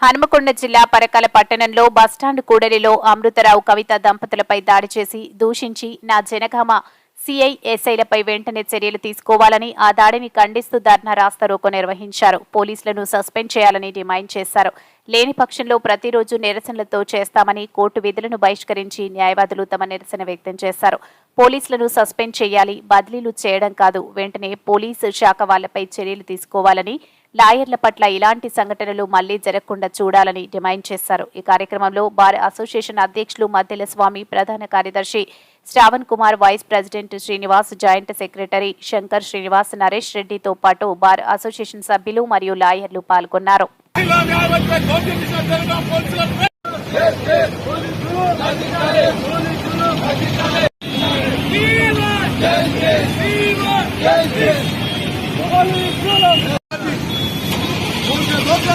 హనుమకొండ జిల్లా పరకాల పట్టణంలో బస్టాండ్ కూడలిలో అమృతరావు కవిత దంపతులపై దాడి చేసి దూషించి నా జనగామ సిఐ ఎస్ఐలపై వెంటనే చర్యలు తీసుకోవాలని ఆ దాడిని ఖండిస్తూ ధర్నా రాస్తారోకో నిర్వహించారు. పోలీసులను సస్పెండ్ చేయాలని డిమాండ్ చేశారు. లేని పక్షంలో ప్రతిరోజు నిరసనలతో చేస్తామని కోర్టు విధులను బహిష్కరించి న్యాయవాదులు తమ నిరసన వ్యక్తం చేశారు. పోలీసులను సస్పెండ్ చేయాలి బదిలీలు చేయడం కాదు వెంటనే పోలీసు శాఖ వాళ్ళపై చర్యలు తీసుకోవాలని లాయర్ల పట్ల ఇలాంటి సంఘటనలు మళ్ళీ జరగకుండా చూడాలని డిమాండ్ చేశారు. ఈ కార్యక్రమంలో బార్ అసోసియేషన్ అధ్యక్షులు మద్దెల స్వామి ప్రధాన కార్యదర్శి Shravan Kumar vice president Srinivas joint secretary Shankar Srinivas Naresh రెడ్డితో పాటు బార్ అసోసియేషన్ సభ్యులు మరియు లాయర్లు పాల్గొన్నారు ఇలా న్యాయవంతుల గౌరవం చేసిన జనగామ పోలీసులకు పోలీసులు పోలీసులు కావాలి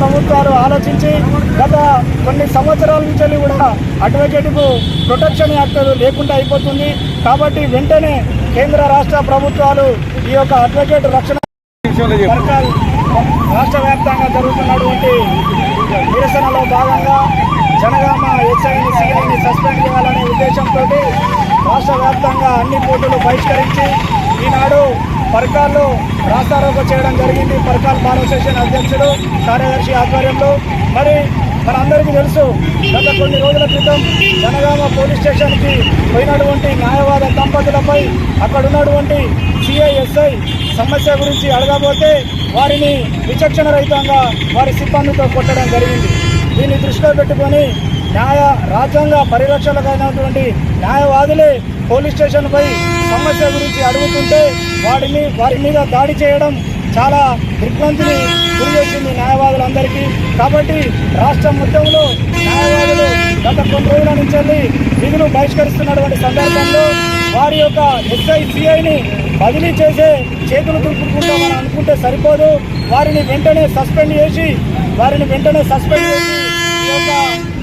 ప్రభుత్వాలు ఆలోచించి గత కొన్ని సంవత్సరాల నుంచి కూడా అడ్వకేట్కు ప్రొటెక్షన్ యాక్ట్ లేకుండా అయిపోతుంది. కాబట్టి వెంటనే కేంద్ర రాష్ట్ర ప్రభుత్వాలు ఈ యొక్క అడ్వకేట్ రక్షణ రాష్ట్ర వ్యాప్తంగా జరుగుతున్నటువంటి నిరసనలో భాగంగా జనగామ ఎస్ఐని సిఐని సస్పెండ్ చేయాలనే ఉద్దేశంతో రాష్ట్ర వ్యాప్తంగా అన్ని కోర్టులు బహిష్కరించి ఈనాడు పరకాల్లో రాస్తారోకో చేయడం జరిగింది. పరకాల్ బార్ అసోసియేషన్ అధ్యక్షుడు కార్యదర్శి ఆధ్వర్యంలో. మరి మనందరికీ తెలుసు గత కొన్ని రోజుల క్రితం జనగామ పోలీస్ స్టేషన్కి పోయినటువంటి న్యాయవాద దంపతులపై అక్కడ ఉన్నటువంటి సిఐఎస్ఐ సమస్య గురించి అడగబోతే వారిని విచక్షణ రహితంగా వారి సిబ్బందితో కొట్టడం జరిగింది. దీన్ని దృష్టిలో పెట్టుకొని న్యాయ రాజ్యాంగ పరిరక్షణకైనటువంటి న్యాయవాదులే పోలీస్ స్టేషన్పై సమస్య గురించి అడుగుతుంటే వారిని వారి మీద దాడి చేయడం చాలా దిగ్భ్రాంతిని గురి చేసింది న్యాయవాదులందరికీ. కాబట్టి రాష్ట్రం మొత్తంలో న్యాయవాదులు గత కొన్ని రోజుల నుంచి విధులు బహిష్కరిస్తున్నటువంటి సందర్భంలో వారి యొక్క ఎస్ఐసిఐని బదిలీ చేసే చేతులు దులుపుకుంటామని అనుకుంటే సరిపోదు. వారిని వెంటనే సస్పెండ్ చేసి వారిని వెంటనే సస్పెండ్ చేసి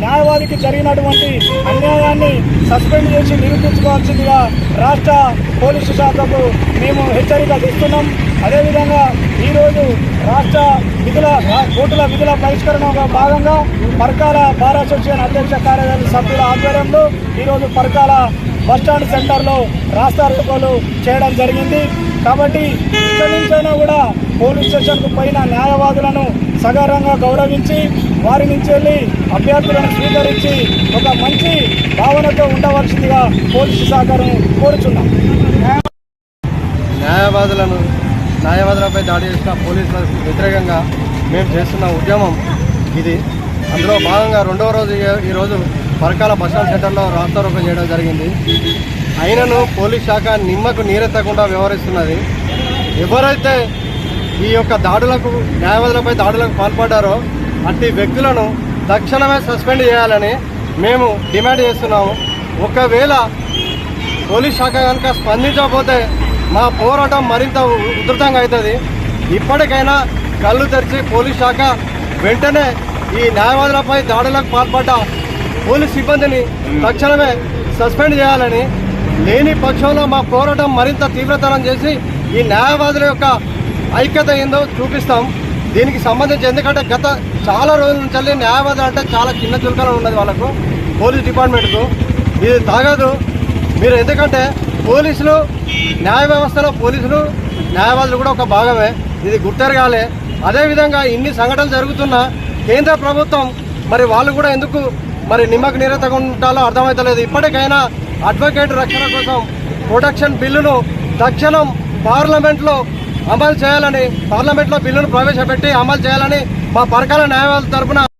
న్యాయవాదికి జరిగినటువంటి అన్యాయాన్ని సస్పెండ్ చేసి నిరూపించుకోవాల్సిందిగా రాష్ట్ర పోలీసు శాఖకు మేము హెచ్చరిక ఇస్తున్నాం అదేవిధంగా ఈరోజు రాష్ట్ర విధుల కోర్టుల విధుల పరిష్కరణలో భాగంగా పర్కాల బార్ అసోసియేషన్ అధ్యక్ష కార్యదర్శి సభ్యుల ఆధ్వర్యంలో ఈరోజు పర్కాల బస్టాండ్ సెంటర్లో రాస్తారోకోలు చేయడం జరిగింది. కాబట్టి ఇక్కడి నుంచైనా కూడా పోలీస్ స్టేషన్కు పోయిన న్యాయవాదులను సగారంగా గౌరవించి వారి నుంచి వెళ్ళి అభ్యర్థులను స్వీకరించి ఒక మంచి భావనతో ఉండవలసిందిగా పోలీసు సహకారం కోరుచున్నాం. న్యాయవాదులను న్యాయవాదులపై దాడి చేసిన పోలీసులకు వ్యతిరేకంగా మేము చేస్తున్న ఉద్యమం ఇది. అందులో భాగంగా రెండవ రోజు ఈ- ఈరోజు పరకాల బస్టాండ్ సెంటర్లో రాస్తారోపణ చేయడం జరిగింది. అయినను పోలీస్ శాఖ నిమ్మకు నీరెత్తకుండా వ్యవహరిస్తున్నది. ఎవరైతే ఈ యొక్క దాడులకు న్యాయవాదులపై దాడులకు పాల్పడ్డారో అట్టి వ్యక్తులను తక్షణమే సస్పెండ్ చేయాలని మేము డిమాండ్ చేస్తున్నాము. ఒకవేళ పోలీస్ శాఖ కనుక స్పందించకపోతే మా పోరాటం మరింత ఉధృతంగా అవుతుంది. ఇప్పటికైనా కళ్ళు తెరిచి పోలీస్ శాఖ వెంటనే ఈ న్యాయవాదులపై దాడులకు పాల్పడ్డ పోలీస్ సిబ్బందిని తక్షణమే సస్పెండ్ చేయాలని లేని పక్షంలో మా పోరాటం మరింత తీవ్రతరం చేసి ఈ న్యాయవాదుల యొక్క ఐక్యత ఏందో చూపిస్తాం. దీనికి సంబంధించి ఎందుకంటే గత చాలా రోజుల నుంచి వెళ్ళి అంటే చాలా చిన్న చులకన ఉన్నది వాళ్ళకు పోలీస్ డిపార్ట్మెంట్కు. ఇది తాగదు. మీరు ఎందుకంటే పోలీసులు న్యాయ వ్యవస్థలో పోలీసులు న్యాయవాదులు కూడా ఒక భాగమే. ఇది గుర్తెరగాలి అదేవిధంగా ఇన్ని సంఘటనలు జరుగుతున్నా కేంద్ర ప్రభుత్వం మరి వాళ్ళు కూడా ఎందుకు మరి నిమ్మకు నిరతగా ఉంటాలో అర్థమవుతలేదు ఇప్పటికైనా అడ్వకేట్ రక్షణ కోసం ప్రొటెక్షన్ బిల్లును తక్షణం పార్లమెంట్లో అమలు చేయాలని పార్లమెంట్లో బిల్లును ప్రవేశపెట్టి అమలు చేయాలని మా పరకాల న్యాయవాదుల తరపున